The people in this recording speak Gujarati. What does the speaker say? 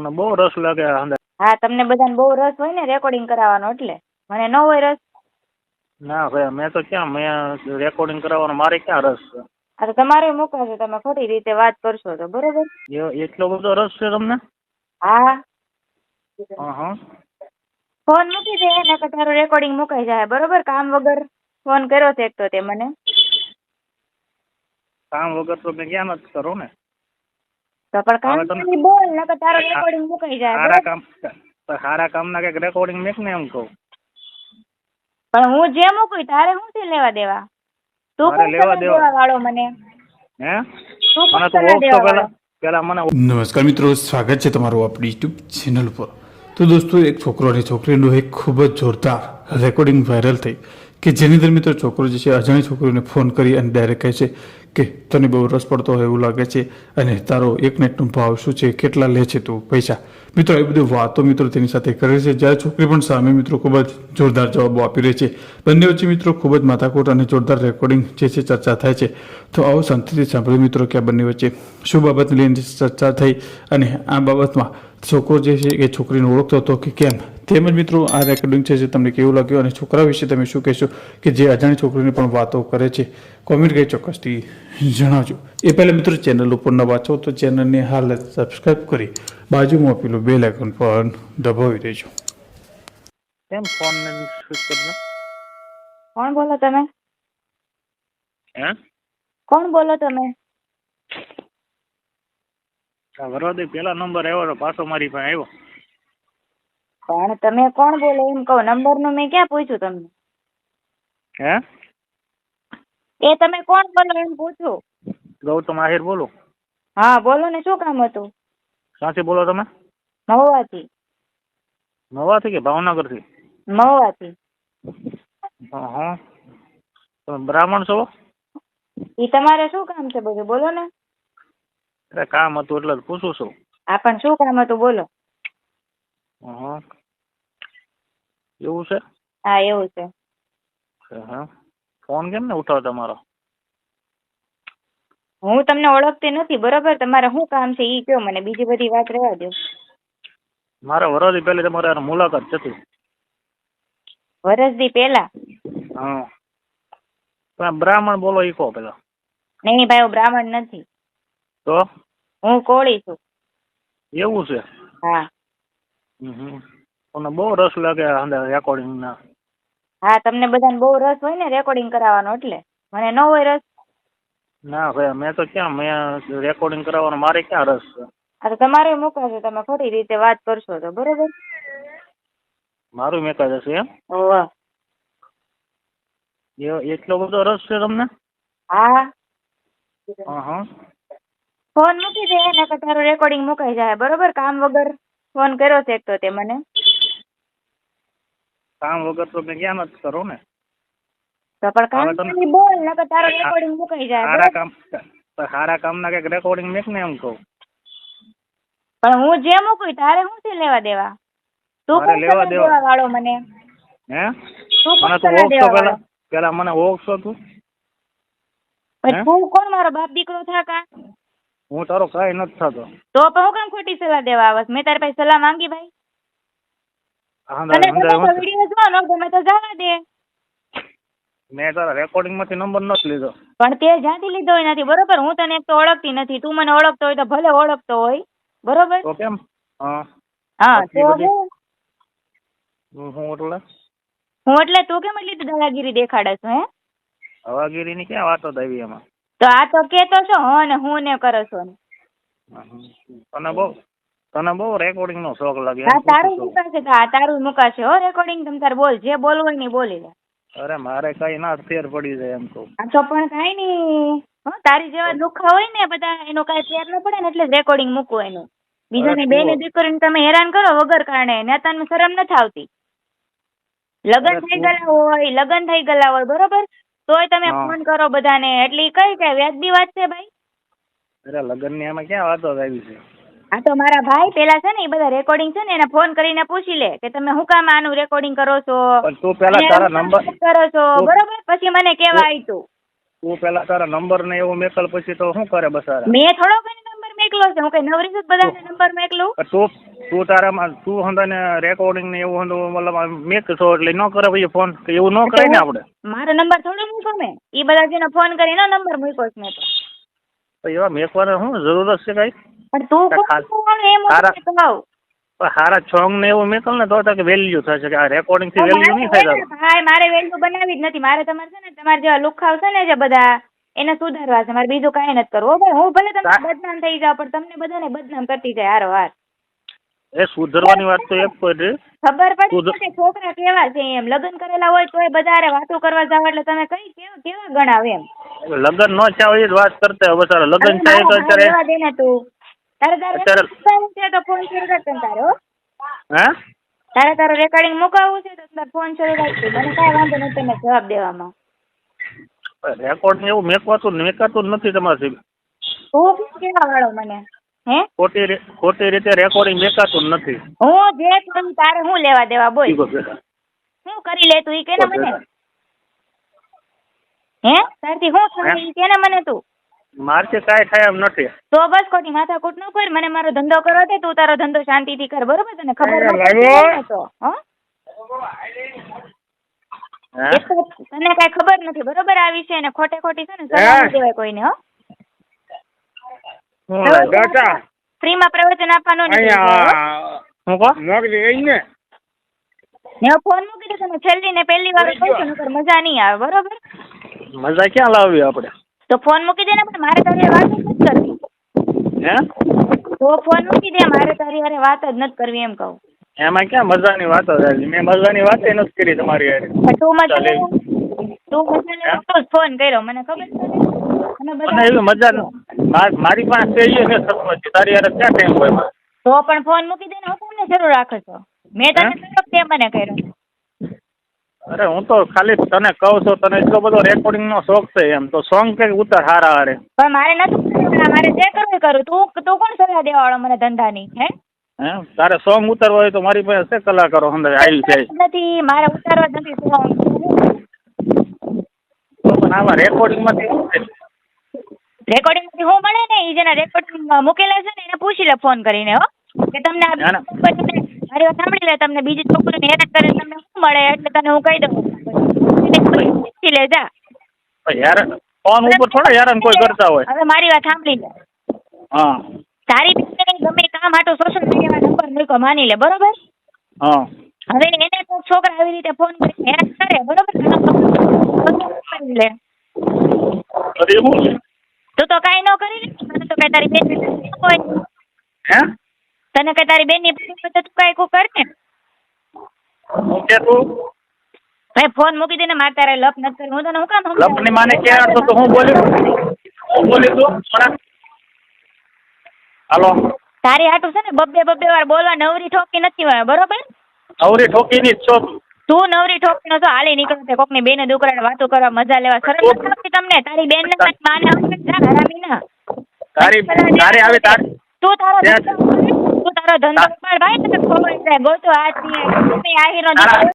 તમને બહુ રસ લાગે અંદર. હા તમને બધાને બહુ રસ હોય ને રેકોર્ડિંગ કરાવવાનો એટલે. મને ન હોય રસ. ના ભાઈ મેં તો ક્યાં મેં રેકોર્ડિંગ કરાવવાનો મારે ક્યાં રસ છે? આ તો તમારે મૂકાશે તમે ખોટી રીતે વાત કરશો તો બરોબર? એટલો બધો રસ છે તમને? હા. હા હા ફોન મૂકી દે નકર તારું રેકોર્ડિંગ મુકાઈ જાય બરોબર? કામ વગર ફોન કર્યો છે એક તો તે મને. કામ વગર તો મેં ક્યાં નથી કરો ને? તો પણ કામ હવે તમે- કરી બોલ નકર તારું રેકોર્ડિંગ મુકાઈ જાય સારા કામ સારા કામના કંઈક રેકોર્ડિંગ મેક ને એમ કહું? પણ હું જે મૂકું તારે હું થી લેવા દેવા? તું કોણ લેવા દેવા. દેવા વાળો મને? હે? તું કોણ મને તો સલાહ ઓળખતો દેવા વાળો? નમસ્કાર મિત્રો સ્વાગત છે તમારું આપણી યુટ્યુબ ચેનલ પર તો દોસ્તો એક છોકરો અને છોકરીનું એક ખૂબ જ જોરદાર રેકોર્ડિંગ વાયરલ થઈ. કે જેની અંદર મિત્રો છોકરો જે છે અજાણી છોકરીઓને ફોન કરી અને ડાયરેક્ટ કહે છે કે તને બહુ રસ પડતો હોય એવું લાગે છે અને તારો એક નેટનો ભાવ શું છે, કેટલા લે છે તું પૈસા? મિત્રો, એ બધી વાતો મિત્રો તેની સાથે કરે છે. જ્યારે છોકરી પણ સામે મિત્રો ખૂબ જ જોરદાર જવાબો આપી રહી છે. બંને વચ્ચે મિત્રો ખૂબ જ માથાકૂટ અને જોરદાર રેકોર્ડિંગ જે છે, ચર્ચા થાય છે. તો આવો શાંતિથી સાંભળ્યું મિત્રો કે આ બંને વચ્ચે શું બાબતને લઈને ચર્ચા થઈ અને આ બાબતમાં છોકરો જે છે, એ છોકરીને ઓળખતો હતો કે કેમ? તેમજ મિત્રો આ રેકોર્ડિંગ છે જે તમને કેવું લાગ્યું અને છોકરા વિશે તમે શું કહેશો કે જે અજાણી છોકરીની પણ વાતો કરે છે કોમેન્ટ કરી ચોક્કસથી જણાવજો. એ પહેલાં મિત્રો ચેનલ ઉપર ન વાંચો તો ચેનલને હાલ સબસ્ક્રાઈબ કરી બાજુમાં પેલું બેલ આઇકન પણ દબાવી દેજો. કેમ ફોન? કોણ બોલો તમે? હે? કોણ બોલો તમે? આ વરવાદી પેલા નંબર આવ્યો તો પાછો મારી પાસે આવ્યો. પણ તમે કોણ બોલો? એમ કહો. નંબરનું મેં ક્યાં પૂછ્યું તમને? હે? એ તમે કોણ બોલો એમ પૂછું. ગૌતમ આહિર બોલો. હા બોલો ને શું કામ હતું? ક્યાંથી બોલો તમે? મહુવાથી. મહુવાથી કે ભાવનગરથી? મહુવાથી. હા તમે બ્રાહ્મણ છો? ઈ તમારે શું કામ છે બધું? બોલો ને. કામ હતું એટલે જ પૂછું છું. આ પણ શું કામ હતું? બોલો. હા એવું છે? હા એવું છે. હા ફોન કેમ ને ઉઠાવો તમારો? હું તમને ઓળખતી નથી બરોબર? તમારે શું કામ છે ઈ કયો મને બીજી બધી વાત રહેવા દો મારે વરવાદી પહેલી તમારે યાર મુલાકાત થતી વરસદી પહેલા? હા. પણ બ્રાહ્મણ બોલો ઈ કહો પેલા. નહીં ભાઈ હું બ્રાહ્મણ નથી. તો? હું કોળી છું. એવું છે? હા. હમ. તમને બહુ રસ લાગે અંદર રેકોર્ડિંગ ના. હા તમને બધાને બહુ રસ હોય ને રેકોર્ડિંગ કરાવવાનો એટલે? મને ન હોય રસ. ના ભાઈ મેં તો ક્યાં મેં રેકોર્ડિંગ કરાવવાનો મારે ક્યાં રસ છે? આ તો તમારે મૂકાશે તમે ખોટી રીતે વાત કરશો તો બરોબર? મારું મેકા જશે એમ? ઓહ એટલો બધો રસ છે તમને? હા. હા હા ફોન મૂકી દે એના તારું રેકોર્ડિંગ મુકાઈ જાય બરોબર? કામ વગર ફોન કર્યો છે એક તો તે મને. કામ વગર તો મેં ક્યાં નથી કરો ને. તો પણ કામ કરી બોલ નકર તારું રેકોર્ડિંગ મુકાઈ જાય સારા? કામ સારા કામના કંઈક રેકોર્ડિંગ મેક ને એમ કહું? પણ હું જે મૂકું તારે હું થી લેવા દેવા? તું કોણ લેવા દેવા. વાળો મને? હે? તું કોણ મને તું સલાહ ઓળખતો દેવા પેલા પેલા મને ઓળખતો તું? પણ તું કોણ મારો બાપ દીકરો થાકા હું તારો કઈ નથી થતો. તો પણ હું કામ ખોટી સલાહ દેવા આવસ મેં તારી પાસે સલાહ માંગી ભાઈ? તને ગમે તો વીડિયો જો ન ગમે તો જવા દે. મેં તારા રેકોર્ડિંગમાંથી નંબર નથી લીધો. પણ તે જ્યાંથી લીધો હોય નથી બરોબર? હું તને એક તો ઓળખતી નથી. તું મને ઓળખતો હોય તો ભલે ઓળખતો હોય. બરોબર? તો કેમ? હા. હા તો હું એટલે? હું એટલે તું કેમ એટલી દાદાગીરી દેખાડે છો હે? હવાગીરીની ક્યાં વાતો આવી એમાં? તો આ તો કેતો છો હો ને હું ને કરો છો ને. તને બહુ તને બહુ રેકોર્ડિંગ નો શોખ લાગે હા તારું મુકાશે હા તારું મુકાશે હો રેકોર્ડિંગ તમ તાર બોલ જે બોલવું હોય ને બોલી લે. અરે મારે કઈ ના ફેર પડી જાય એમ તો આ તો પણ કઈ નહીં. હો તારી જેવા દુખા હોય ને બધા એનો કઈ ફેર ન પડે ને એટલે જ રેકોર્ડિંગ મૂકવું એનું. બીજાની બેને દીકરીને તમે હેરાન કરો વગર કારણે ને તને શરમ નથી આવતી. લગન થઈ શું? ગયેલા હોય લગન થઈ ગયેલા હોય બરોબર? તોય તમે ફોન કરો બધાને. એટલે કઈ કઈ વ્યાજબી વાત છે ભાઈ? અરે લગનની આમાં ક્યાં વાતો આવી છે? આ તો મારા ભાઈ પેલા છે ને એ બધા રેકોર્ડિંગ છે ને એને ફોન કરીને પૂછી લે કે તમે હું કામ આનું રેકોર્ડિંગ કરો છો? પણ તું પેલા તારા નંબર કરો છો? બરોબર? પછી મને કેવા આવ્યું તું પેલા તારા નંબર ને એવું મેકલ પછી તો શું કરે બસારા? મેં થોડો કઈ નંબર મેકલો છે. હું કઈ નવરી છું બધાને નંબર મેકલું? તું તું તારામાં તું હંધાને રેકોર્ડિંગ ને એવું હંદો મતલબ મેક છો એટલે ન કરે ભાઈ ફોન કે એવું ન કરે ને આપણે? મારો નંબર થોડો મૂકો મેં ઈ બધા જેનો ફોન કરીને નંબર મૂક્યો છે મેં તો એવા મેકવાને શું જરૂરત છે કાંઈ? પણ તું તો એમ હારા સોંગ ને એવું મેકલ ને તો કે વેલ્યુ થશે કે આ રેકોર્ડિંગથી વેલ્યુ નહીં થાય ભાઈ મારે વેલ્યુ બનાવી જ નથી. મારે તમારે છે ને તમારે જેવા લુખાવ છે ને જે બધા એને સુધારવા છે. મારે બીજું કાંઈ નથી કરવું. ભાઈ હું ભલે તમે બદનામ થઈ જાવ પણ તમને બધાને બદનામ કરતી જાય હારો હાર. એ સુધરવાની વાત તો એક કોઈ ખબર પડી કે છોકરા કેવા છે એમ. લગ્ન કરેલા હોય તોય બધા હારે વાતો કરવા જાવ એટલે તમે કઈ કેવા કેવા ગણાવ એમ? લગ્ન ન હોય એ જ વાત કરતા હવે સારા લગ્ન થાય તો અત્યારે તું. તારે તારે છે તો ફોન શરૂ કર તને તારે. હે? તારે તારો રેકોર્ડિંગ મુકાવવું છે તો તારે ફોન શરૂ રાખજો મને કાંઈ વાંધો નથી તમે જવાબ દેવામાં. રેકોર્ડ ને એવું મેકવાતું ને મેકાતું નથી તમારાથી હું કેવા વાળો મને? હે? ખોટી ખોટી રીતે રેકોર્ડિંગ મેકાતું નથી. હું જે કરું તારે હું લેવા દેવા બોલ. શું કરી લે તું ઈ કે ને મને? હે? સરથી ઈ કે ને મને તું? મારથી કાંઈ થાય એમ નથી. તો બસ ખોટી માથાકૂટ ન કર મને મારો ધંધો કરવો છે તું તારો ધંધો શાંતિથી કર બરોબર તને ખબર તો હં? તને કાંઈ ખબર નથી બરોબર? આ વિશે ને ખોટે ખોટી છે ને દેવાય કોઈને હો? ફ્રીમાં પ્રવચન આપવાનું નથી અહીંયા શું કહો નોકરી રહી ને? ને ફોન મૂકી દે તને છેલ્લી ને પહેલી વાર કહું છું મજા નહીં આવે બરોબર? મજા ક્યાં લાવવી આપણે તો ફોન મૂકી દે ને પણ મારે તારી વાત જ નથી કરવી. હે? તો ફોન મૂકી દે મારે તારી હારે વાત જ નથી કરવી એમ કહું. એમાં ક્યાં મજાની વાતો મેં મજાની વાત નથી કરી તમારી હારે. તું મજા તું લેવા ફોન કર્યો મને ખબર? મને મને મજા મા- મારી પાસે એ છે સરપંચ તારી હારે ક્યાં ટાઈમ હોય તો પણ ફોન મૂકી દે ને હું તમને જરૂર રાખે છો મેં તને કર્યો તે મને કર્યો. અરે હું તો ખાલી તને કહું છું તને એટલો બધો રેકોર્ડિંગ નો શોખ છે એમ. તો સોંગ કંઈક ઉતાર હારા હારે. પણ મારે નથી મારે જે કરવું કરું. તું તું કોણ સલાહ દેવા વાળો મને ધંધાની હે? હે? તારે સોંગ ઉતારવા હોય તો મારી પાસે છે કલાકારો અંદર આવી છે નથી મારે ઉતારવા નથી સોંગ તો પણ આવા રેકોર્ડિંગમાંથી રેકોર્ડિંગમાંથી હું મળે ને? એ જેના રેકોર્ડિંગ મૂકેલા છે ને એને પૂછી લે ફોન કરીને હો. કે તમને આ મારી વાત સાંભળી લે તમને. બીજી છોકરીને હેરાન કરે તમને શું મળે? એટલે તને હું કહી દઉં. પૂછી લે જા. ફોન ઉપર થોડા હેરાન કોઈ કરતા હોય. હવે મારી વાત સાંભળી લે. હા. તારી બેનને ગમે કામ હાટો સોશિયલ મીડિયામાં નંબર મૂક્યો માની લે બરોબર? હા. હવે એને કોઈ છોકરા આવી રીતે ફોન કરી હેરાન કરે બરોબર? લે તો તું કાંઈ ન કરી લે મને તો કઈ તારી બેન હે? તને કઈ તારી બેનની તો તું કાંઈ કર ને. હું કે તું ભાઈ ફોન મૂકી દે ને મારે તારે લપ નથી કરવી. હું તને હું કામ? લપની માને ક્યાં તો? હું બોલી હું બોલી તું પણ હાલો. તારી હાટું છે ને બબ્બે બબ્બે વાર બોલવા નવરી ઠોકી નથી હોય બરોબર? નવરી ઠોકી ની છો. તું. નવરી ઠોકી નતો હાલી નીકળે છે કોકની બેને દુકરાને વાતો કરવા મજા લેવા. શરમ નથી તમને? તારી બેન ને માને હરામી ના તારી તારી આવે તાર તું તારો તું તારો ધંધો ઉપાડ ભાઈ તને ખબર છે ગોતો હાથની આહીરો તારા-